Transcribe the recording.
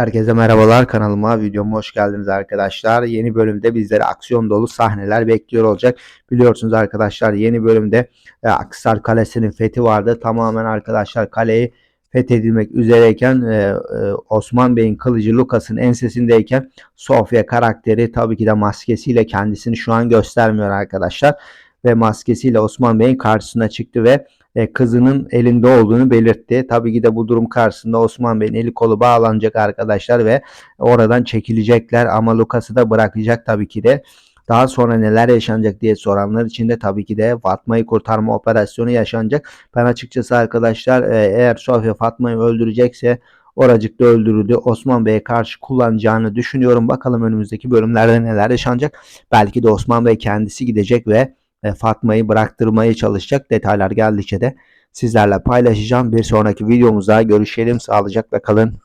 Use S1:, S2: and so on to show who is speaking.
S1: Herkese merhabalar kanalıma videoma hoş geldiniz arkadaşlar. Yeni bölümde bizleri aksiyon dolu sahneler bekliyor olacak. Biliyorsunuz arkadaşlar yeni bölümde e, Aksar Kalesi'nin fethi vardı. Tamamen arkadaşlar kaleyi fethedilmek üzereyken e, e, Osman Bey'in kılıcı Lucas'ın ensesindeyken Sofya karakteri tabii ki de maskesiyle kendisini şu an göstermiyor arkadaşlar. Ve maskesiyle Osman Bey'in karşısına çıktı ve e, kızının elinde olduğunu belirtti. Tabii ki de bu durum karşısında Osman Bey'in eli kolu bağlanacak arkadaşlar ve oradan çekilecekler ama Lucas'ı da bırakacak tabii ki de. Daha sonra neler yaşanacak diye soranlar için de tabii ki de Fatma'yı kurtarma operasyonu yaşanacak. Ben açıkçası arkadaşlar e, eğer Sofya Fatma'yı öldürecekse oracıkta öldürüldü. Osman Bey'e karşı kullanacağını düşünüyorum. Bakalım önümüzdeki bölümlerde neler yaşanacak. Belki de Osman Bey kendisi gidecek ve Fatma'yı bıraktırmaya çalışacak. Detaylar geldikçe de sizlerle paylaşacağım. Bir sonraki videomuzda görüşelim. Sağlıcakla kalın.